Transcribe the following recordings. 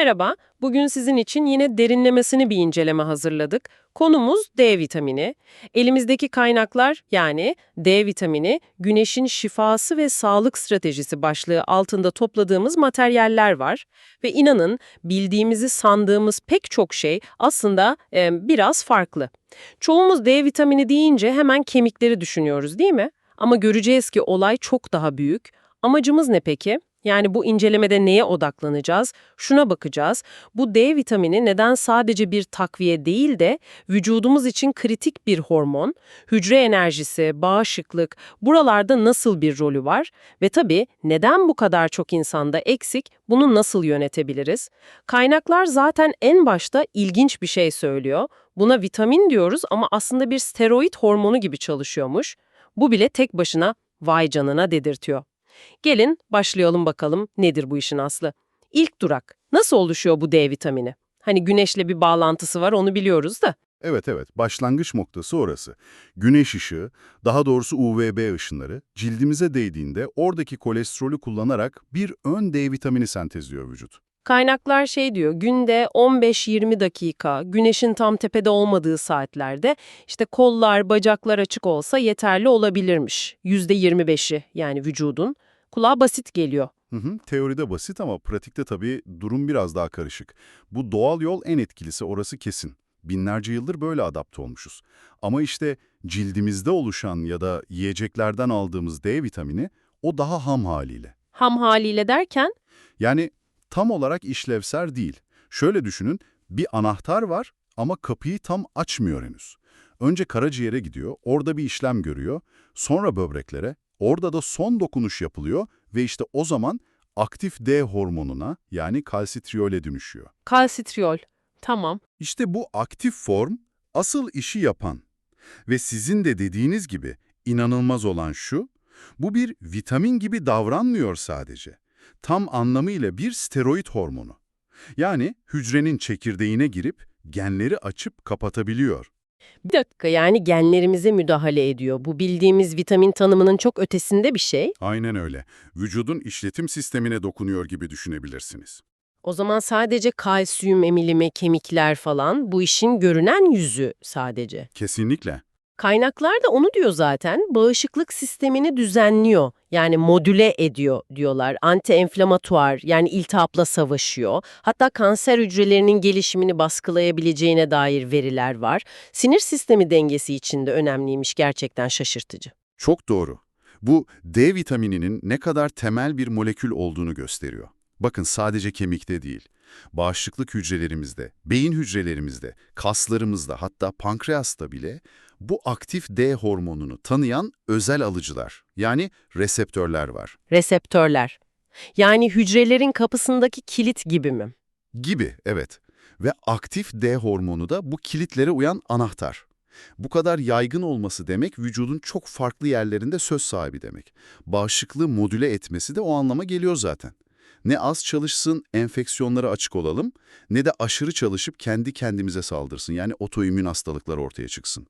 Merhaba, bugün sizin için yine derinlemesine bir inceleme hazırladık. Konumuz D vitamini. Elimizdeki kaynaklar yani D vitamini, güneşin şifası ve sağlık stratejisi başlığı altında topladığımız materyaller var. Ve inanın bildiğimizi sandığımız pek çok şey aslında e, biraz farklı. Çoğumuz D vitamini deyince hemen kemikleri düşünüyoruz değil mi? Ama göreceğiz ki olay çok daha büyük. Amacımız ne peki? Yani bu incelemede neye odaklanacağız? Şuna bakacağız. Bu D vitamini neden sadece bir takviye değil de vücudumuz için kritik bir hormon, hücre enerjisi, bağışıklık, buralarda nasıl bir rolü var? Ve tabii neden bu kadar çok insanda eksik, bunu nasıl yönetebiliriz? Kaynaklar zaten en başta ilginç bir şey söylüyor. Buna vitamin diyoruz ama aslında bir steroid hormonu gibi çalışıyormuş. Bu bile tek başına vay canına dedirtiyor. Gelin başlayalım bakalım nedir bu işin aslı. İlk durak. Nasıl oluşuyor bu D vitamini? Hani güneşle bir bağlantısı var onu biliyoruz da. Evet evet, başlangıç noktası orası. Güneş ışığı, daha doğrusu UVB ışınları, cildimize değdiğinde oradaki kolesterolü kullanarak bir ön D vitamini sentezliyor vücut. Kaynaklar şey diyor, günde 15-20 dakika, güneşin tam tepede olmadığı saatlerde işte kollar, bacaklar açık olsa yeterli olabilirmiş. %25'i yani vücudun. Kulağa basit geliyor. Hı hı, teoride basit ama pratikte tabii durum biraz daha karışık. Bu doğal yol en etkilisi orası kesin. Binlerce yıldır böyle adapte olmuşuz. Ama işte cildimizde oluşan ya da yiyeceklerden aldığımız D vitamini o daha ham haliyle. Ham haliyle derken Yani tam olarak işlevsel değil. Şöyle düşünün, bir anahtar var ama kapıyı tam açmıyor henüz. Önce karaciğere gidiyor, orada bir işlem görüyor, sonra böbreklere, orada da son dokunuş yapılıyor ve işte o zaman aktif D hormonuna yani kalsitriyole dönüşüyor. kalsitriol. Tamam. İşte bu aktif form asıl işi yapan. Ve sizin de dediğiniz gibi inanılmaz olan şu, bu bir vitamin gibi davranmıyor sadece. Tam anlamıyla bir steroid hormonu. Yani hücrenin çekirdeğine girip genleri açıp kapatabiliyor. Bir dakika yani genlerimize müdahale ediyor. Bu bildiğimiz vitamin tanımının çok ötesinde bir şey. Aynen öyle. Vücudun işletim sistemine dokunuyor gibi düşünebilirsiniz. O zaman sadece kalsiyum emilimi, kemikler falan bu işin görünen yüzü sadece. Kesinlikle. Kaynaklar da onu diyor zaten. Bağışıklık sistemini düzenliyor. Yani modüle ediyor diyorlar. Anti-enflamatuar yani iltihapla savaşıyor. Hatta kanser hücrelerinin gelişimini baskılayabileceğine dair veriler var. Sinir sistemi dengesi için de önemliymiş gerçekten şaşırtıcı. Çok doğru. Bu D vitamininin ne kadar temel bir molekül olduğunu gösteriyor. Bakın sadece kemikte değil, bağışıklık hücrelerimizde, beyin hücrelerimizde, kaslarımızda hatta pankreasta bile bu aktif D hormonunu tanıyan özel alıcılar yani reseptörler var. Reseptörler. Yani hücrelerin kapısındaki kilit gibi mi? Gibi evet ve aktif D hormonu da bu kilitlere uyan anahtar. Bu kadar yaygın olması demek vücudun çok farklı yerlerinde söz sahibi demek. Bağışıklığı modüle etmesi de o anlama geliyor zaten. Ne az çalışsın, enfeksiyonlara açık olalım, ne de aşırı çalışıp kendi kendimize saldırsın. Yani otoimmün hastalıklar ortaya çıksın.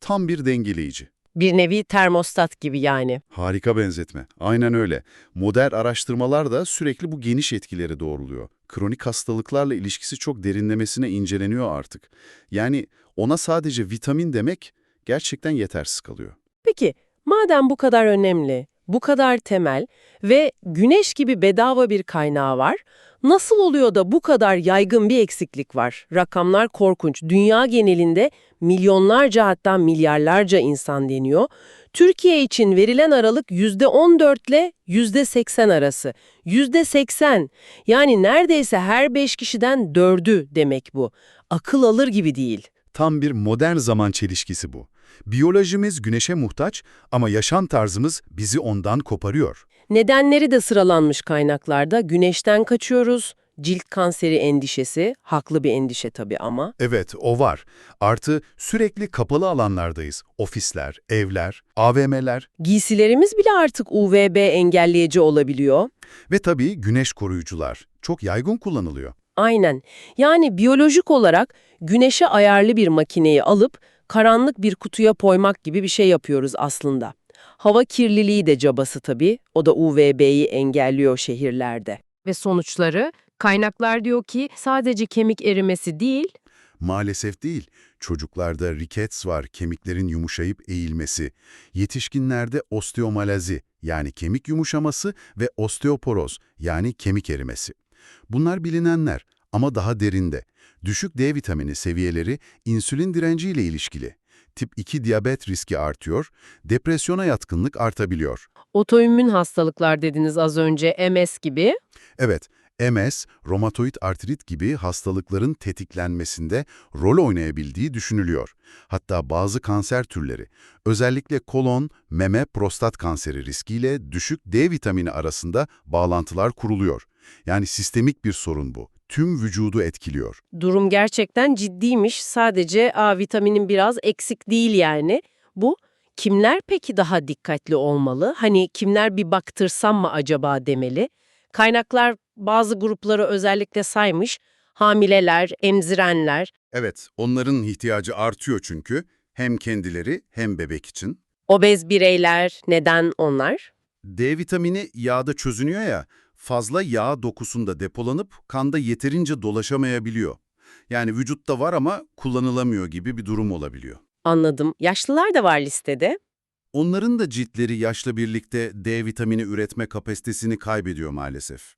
Tam bir dengeleyici. Bir nevi termostat gibi yani. Harika benzetme. Aynen öyle. Modern araştırmalar da sürekli bu geniş etkileri doğruluyor. Kronik hastalıklarla ilişkisi çok derinlemesine inceleniyor artık. Yani ona sadece vitamin demek gerçekten yetersiz kalıyor. Peki, madem bu kadar önemli, bu kadar temel ve güneş gibi bedava bir kaynağı var, nasıl oluyor da bu kadar yaygın bir eksiklik var? Rakamlar korkunç. Dünya genelinde milyonlarca hatta milyarlarca insan deniyor. Türkiye için verilen aralık %14 ile %80 arası. %80 yani neredeyse her 5 kişiden 4'ü demek bu. Akıl alır gibi değil. Tam bir modern zaman çelişkisi bu. Biyolojimiz güneşe muhtaç ama yaşam tarzımız bizi ondan koparıyor. Nedenleri de sıralanmış kaynaklarda. Güneşten kaçıyoruz, cilt kanseri endişesi, haklı bir endişe tabii ama. Evet, o var. Artı sürekli kapalı alanlardayız. Ofisler, evler, AVM'ler Giysilerimiz bile artık UVB engelleyici olabiliyor. ve tabii güneş koruyucular. Çok yaygın kullanılıyor. Aynen. Yani biyolojik olarak güneşe ayarlı bir makineyi alıp karanlık bir kutuya koymak gibi bir şey yapıyoruz aslında. Hava kirliliği de cabası tabii. O da UVB'yi engelliyor şehirlerde. Ve sonuçları Kaynaklar diyor ki sadece kemik erimesi değil, Maalesef değil. Çocuklarda rickets var, kemiklerin yumuşayıp eğilmesi. Yetişkinlerde osteomalazi yani kemik yumuşaması ve osteoporoz yani kemik erimesi. Bunlar bilinenler ama daha derinde. Düşük D vitamini seviyeleri insülin direnciyle ilişkili. Tip 2 diyabet riski artıyor, depresyona yatkınlık artabiliyor. otoimmün hastalıklar dediniz az önce MS gibi. Evet, MS, romatoid artrit gibi hastalıkların tetiklenmesinde rol oynayabildiği düşünülüyor. Hatta bazı kanser türleri, özellikle kolon, meme, prostat kanseri riskiyle düşük D vitamini arasında bağlantılar kuruluyor. Yani sistemik bir sorun bu. Tüm vücudu etkiliyor. Durum gerçekten ciddiymiş. Sadece A vitaminin biraz eksik değil yani. Bu kimler peki daha dikkatli olmalı? Hani kimler bir baktırsam mı acaba demeli? Kaynaklar bazı grupları özellikle saymış. Hamileler, emzirenler, Evet, onların ihtiyacı artıyor çünkü hem kendileri hem bebek için. obez bireyler, neden onlar? D vitamini yağda çözünüyor ya, fazla yağ dokusunda depolanıp kanda yeterince dolaşamayabiliyor. Yani vücutta var ama kullanılamıyor gibi bir durum olabiliyor. Anladım. Yaşlılar da var listede. Onların da ciltleri yaşla birlikte D vitamini üretme kapasitesini kaybediyor maalesef.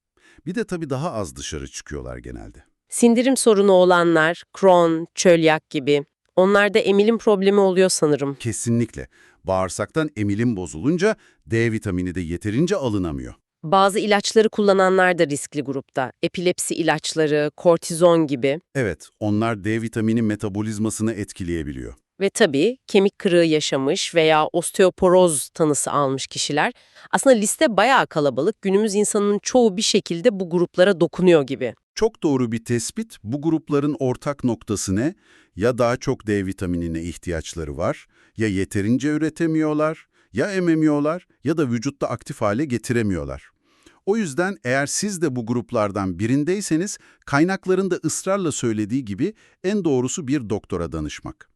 Bir de tabii daha az dışarı çıkıyorlar genelde. Sindirim sorunu olanlar, Crohn, çölyak gibi. Onlarda emilim problemi oluyor sanırım. Kesinlikle. Bağırsaktan emilim bozulunca D vitamini de yeterince alınamıyor. Bazı ilaçları kullananlar da riskli grupta. Epilepsi ilaçları, kortizon gibi. Evet, onlar D vitamini metabolizmasını etkileyebiliyor. Ve tabii kemik kırığı yaşamış veya osteoporoz tanısı almış kişiler. Aslında liste bayağı kalabalık. Günümüz insanının çoğu bir şekilde bu gruplara dokunuyor gibi. Çok doğru bir tespit. Bu grupların ortak noktası ne? Ya daha çok D vitaminine ihtiyaçları var, ya yeterince üretemiyorlar, ya ememiyorlar ya da vücutta aktif hale getiremiyorlar. O yüzden eğer siz de bu gruplardan birindeyseniz kaynakların da ısrarla söylediği gibi en doğrusu bir doktora danışmak.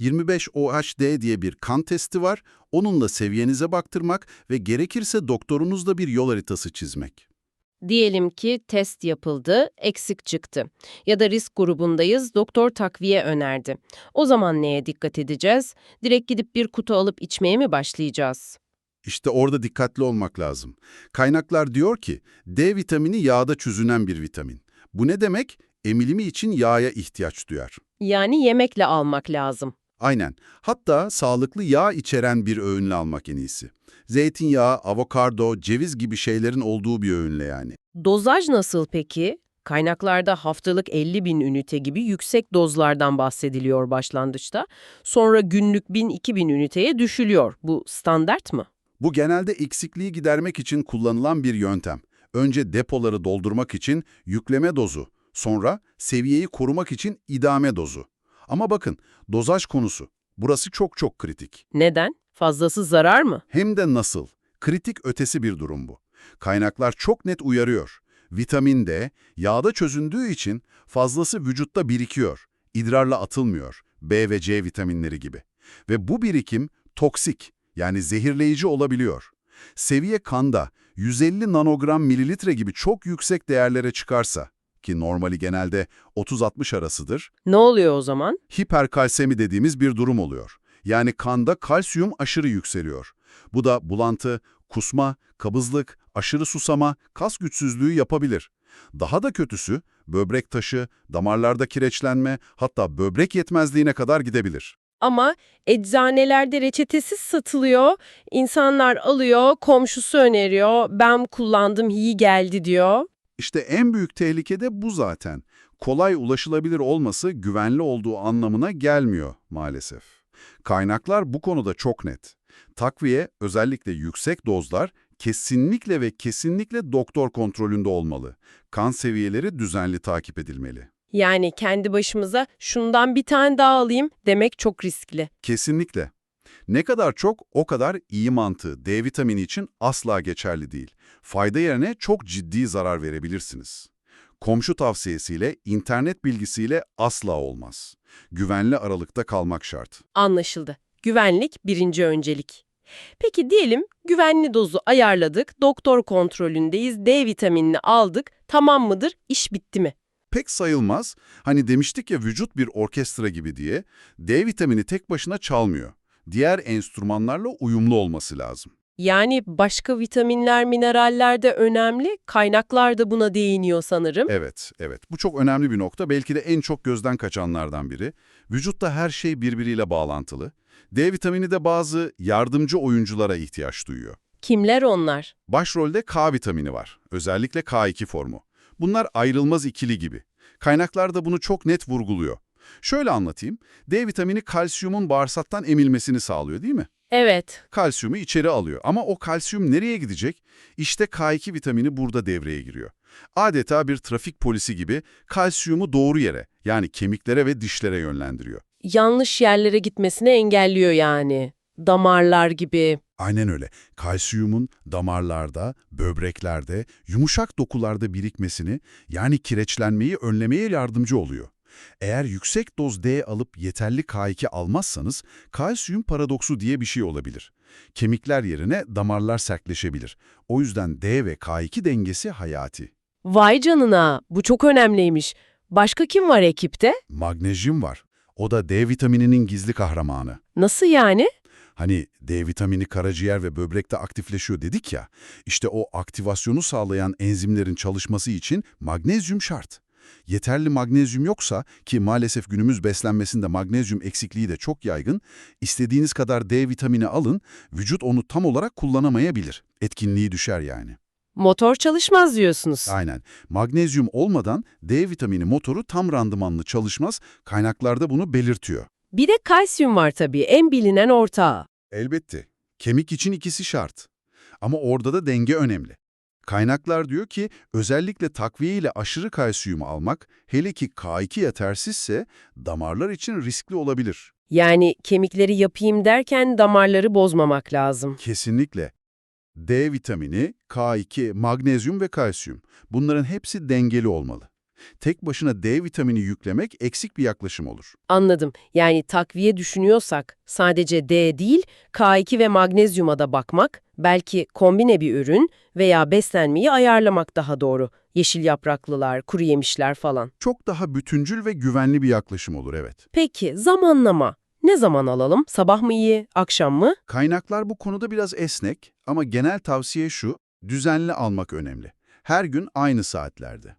25-OHD diye bir kan testi var, onunla seviyenize baktırmak ve gerekirse doktorunuzla bir yol haritası çizmek. Diyelim ki test yapıldı, eksik çıktı. Ya da risk grubundayız, doktor takviye önerdi. O zaman neye dikkat edeceğiz? Direkt gidip bir kutu alıp içmeye mi başlayacağız? İşte orada dikkatli olmak lazım. Kaynaklar diyor ki D vitamini yağda çözünen bir vitamin. Bu ne demek? Emilimi için yağa ihtiyaç duyar. Yani yemekle almak lazım. Aynen. Hatta sağlıklı yağ içeren bir öğünle almak en iyisi. Zeytinyağı, avokado, ceviz gibi şeylerin olduğu bir öğünle yani. Dozaj nasıl peki? Kaynaklarda haftalık 50 bin ünite gibi yüksek dozlardan bahsediliyor başlangıçta. Sonra günlük 1000-2000 üniteye düşülüyor. Bu standart mı? Bu genelde eksikliği gidermek için kullanılan bir yöntem. Önce depoları doldurmak için yükleme dozu, sonra seviyeyi korumak için idame dozu. Ama bakın, dozaj konusu. Burası çok çok kritik. Neden? Fazlası zarar mı? Hem de nasıl? Kritik ötesi bir durum bu. Kaynaklar çok net uyarıyor. Vitamin D, yağda çözündüğü için fazlası vücutta birikiyor. İdrarla atılmıyor. B ve C vitaminleri gibi. Ve bu birikim toksik, yani zehirleyici olabiliyor. Seviye kanda 150 nanogram mililitre gibi çok yüksek değerlere çıkarsa, ki normali genelde 30-60 arasıdır, Ne oluyor o zaman? hiperkalsemi dediğimiz bir durum oluyor. Yani kanda kalsiyum aşırı yükseliyor. Bu da bulantı, kusma, kabızlık, aşırı susama, kas güçsüzlüğü yapabilir. Daha da kötüsü böbrek taşı, damarlarda kireçlenme, hatta böbrek yetmezliğine kadar gidebilir. Ama eczanelerde reçetesiz satılıyor. İnsanlar alıyor, komşusu öneriyor. Ben kullandım, iyi geldi diyor. İşte en büyük tehlike de bu zaten. Kolay ulaşılabilir olması güvenli olduğu anlamına gelmiyor maalesef. Kaynaklar bu konuda çok net. Takviye, özellikle yüksek dozlar kesinlikle ve kesinlikle doktor kontrolünde olmalı. Kan seviyeleri düzenli takip edilmeli. Yani kendi başımıza şundan bir tane daha alayım demek çok riskli. Kesinlikle. Ne kadar çok o kadar iyi mantığı D vitamini için asla geçerli değil. Fayda yerine çok ciddi zarar verebilirsiniz. Komşu tavsiyesiyle, internet bilgisiyle asla olmaz. Güvenli aralıkta kalmak şart. Anlaşıldı. Güvenlik birinci öncelik. Peki diyelim güvenli dozu ayarladık, doktor kontrolündeyiz, D vitaminini aldık, tamam mıdır, iş bitti mi? Pek sayılmaz. Hani demiştik ya vücut bir orkestra gibi diye. D vitamini tek başına çalmıyor. Diğer enstrümanlarla uyumlu olması lazım. Yani başka vitaminler, mineraller de önemli, kaynaklar da buna değiniyor sanırım. Evet, evet. Bu çok önemli bir nokta. Belki de en çok gözden kaçanlardan biri. Vücutta her şey birbiriyle bağlantılı. D vitamini de bazı yardımcı oyunculara ihtiyaç duyuyor. Kimler onlar? Başrolde K vitamini var. Özellikle K2 formu. Bunlar ayrılmaz ikili gibi. Kaynaklar da bunu çok net vurguluyor. Şöyle anlatayım. D vitamini kalsiyumun bağırsaktan emilmesini sağlıyor değil mi? Evet, Kalsiyumu içeri alıyor ama o kalsiyum nereye gidecek? İşte K2 vitamini burada devreye giriyor. Adeta bir trafik polisi gibi kalsiyumu doğru yere yani kemiklere ve dişlere yönlendiriyor. yanlış yerlere gitmesini engelliyor yani. Damarlar gibi. Aynen öyle. Kalsiyumun damarlarda, böbreklerde, yumuşak dokularda birikmesini yani kireçlenmeyi önlemeye yardımcı oluyor. Eğer yüksek doz D alıp yeterli K2 almazsanız kalsiyum paradoksu diye bir şey olabilir. Kemikler yerine damarlar sertleşebilir. O yüzden D ve K2 dengesi hayati. Vay canına, bu çok önemliymiş. Başka kim var ekipte? Magnezyum var. O da D vitamininin gizli kahramanı. Nasıl yani? Hani D vitamini karaciğer ve böbrekte aktifleşiyor dedik ya, işte o aktivasyonu sağlayan enzimlerin çalışması için magnezyum şart. Yeterli magnezyum yoksa ki maalesef günümüz beslenmesinde magnezyum eksikliği de çok yaygın, istediğiniz kadar D vitamini alın, vücut onu tam olarak kullanamayabilir. Etkinliği düşer yani. Motor çalışmaz diyorsunuz. Aynen. Magnezyum olmadan D vitamini motoru tam randımanlı çalışmaz, kaynaklarda bunu belirtiyor. Bir de kalsiyum var tabii, en bilinen ortağı. Elbette. Kemik için ikisi şart. Ama orada da denge önemli. Kaynaklar diyor ki özellikle takviye ile aşırı kalsiyumu almak, hele ki K2 yetersizse damarlar için riskli olabilir. Yani kemikleri yapayım derken damarları bozmamak lazım. Kesinlikle. D vitamini, K2, magnezyum ve kalsiyum. Bunların hepsi dengeli olmalı. Tek başına D vitamini yüklemek eksik bir yaklaşım olur. Anladım. Yani takviye düşünüyorsak sadece D değil, K2 ve magnezyuma da bakmak, belki kombine bir ürün veya beslenmeyi ayarlamak daha doğru. Yeşil yapraklılar, kuru yemişler falan. Çok daha bütüncül ve güvenli bir yaklaşım olur evet. Peki zamanlama. Ne zaman alalım? Sabah mı iyi, akşam mı? Kaynaklar bu konuda biraz esnek ama genel tavsiye şu, düzenli almak önemli. Her gün aynı saatlerde.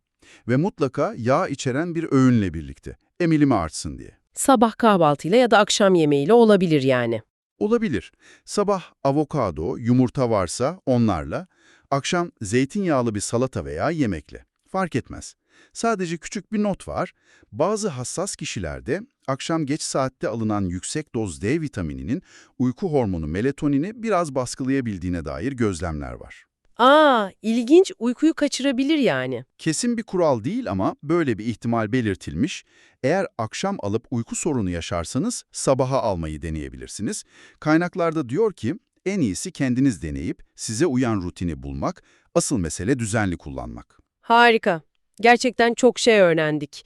Ve mutlaka yağ içeren bir öğünle birlikte. Emilimi artsın diye. Sabah kahvaltıyla ya da akşam yemeğiyle olabilir yani. Olabilir. Sabah avokado, yumurta varsa onlarla, akşam zeytinyağlı bir salata veya yemekle. Fark etmez. Sadece küçük bir not var. Bazı hassas kişilerde akşam geç saatte alınan yüksek doz D vitamininin uyku hormonu melatonini biraz baskılayabildiğine dair gözlemler var. Aa, ilginç uykuyu kaçırabilir yani. Kesin bir kural değil ama böyle bir ihtimal belirtilmiş. Eğer akşam alıp uyku sorunu yaşarsanız sabaha almayı deneyebilirsiniz. Kaynaklarda diyor ki en iyisi kendiniz deneyip size uyan rutini bulmak, asıl mesele düzenli kullanmak. Harika. Gerçekten çok şey öğrendik.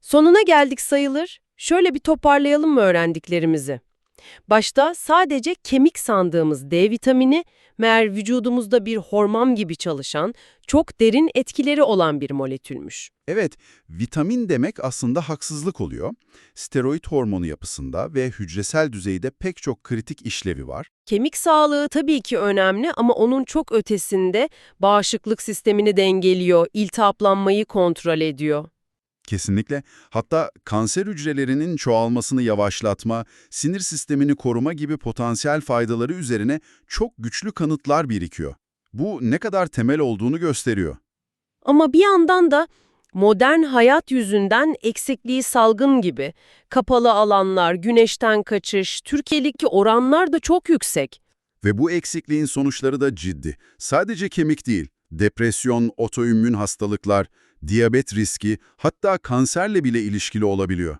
Sonuna geldik sayılır. Şöyle bir toparlayalım mı öğrendiklerimizi? Başta sadece kemik sandığımız D vitamini, meğer vücudumuzda bir hormon gibi çalışan, çok derin etkileri olan bir molekülmüş. Evet, vitamin demek aslında haksızlık oluyor. Steroid hormonu yapısında ve hücresel düzeyde pek çok kritik işlevi var. Kemik sağlığı tabii ki önemli ama onun çok ötesinde bağışıklık sistemini dengeliyor, iltihaplanmayı kontrol ediyor. Kesinlikle. Hatta kanser hücrelerinin çoğalmasını yavaşlatma, sinir sistemini koruma gibi potansiyel faydaları üzerine çok güçlü kanıtlar birikiyor. Bu ne kadar temel olduğunu gösteriyor. Ama bir yandan da modern hayat yüzünden eksikliği salgın gibi. Kapalı alanlar, güneşten kaçış, Türkiye'deki oranlar da çok yüksek. Ve bu eksikliğin sonuçları da ciddi. Sadece kemik değil, depresyon, otoimmün hastalıklar, diyabet riski, hatta kanserle bile ilişkili olabiliyor.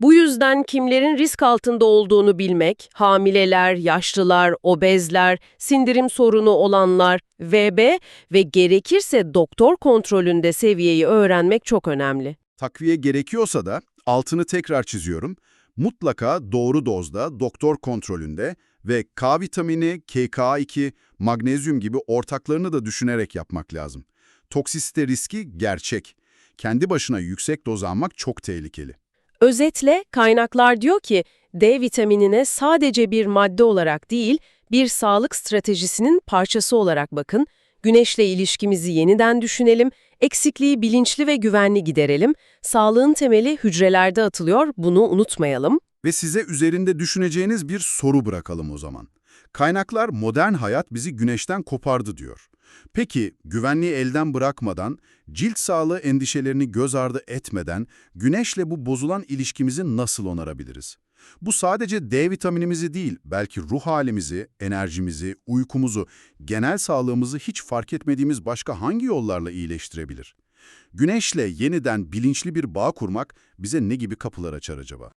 Bu yüzden kimlerin risk altında olduğunu bilmek, hamileler, yaşlılar, obezler, sindirim sorunu olanlar, VB ve gerekirse doktor kontrolünde seviyeyi öğrenmek çok önemli. Takviye gerekiyorsa da altını tekrar çiziyorum. Mutlaka doğru dozda, doktor kontrolünde ve K vitamini, KK2, magnezyum gibi ortaklarını da düşünerek yapmak lazım. Toksisite riski gerçek. Kendi başına yüksek doz almak çok tehlikeli. Özetle kaynaklar diyor ki D vitaminine sadece bir madde olarak değil, bir sağlık stratejisinin parçası olarak bakın. Güneşle ilişkimizi yeniden düşünelim, eksikliği bilinçli ve güvenli giderelim. Sağlığın temeli hücrelerde atılıyor, bunu unutmayalım. Ve size üzerinde düşüneceğiniz bir soru bırakalım o zaman. Kaynaklar modern hayat bizi güneşten kopardı diyor. Peki güvenliği elden bırakmadan, cilt sağlığı endişelerini göz ardı etmeden güneşle bu bozulan ilişkimizi nasıl onarabiliriz? Bu sadece D vitaminimizi değil, belki ruh halimizi, enerjimizi, uykumuzu, genel sağlığımızı hiç fark etmediğimiz başka hangi yollarla iyileştirebilir? Güneşle yeniden bilinçli bir bağ kurmak bize ne gibi kapılar açar acaba?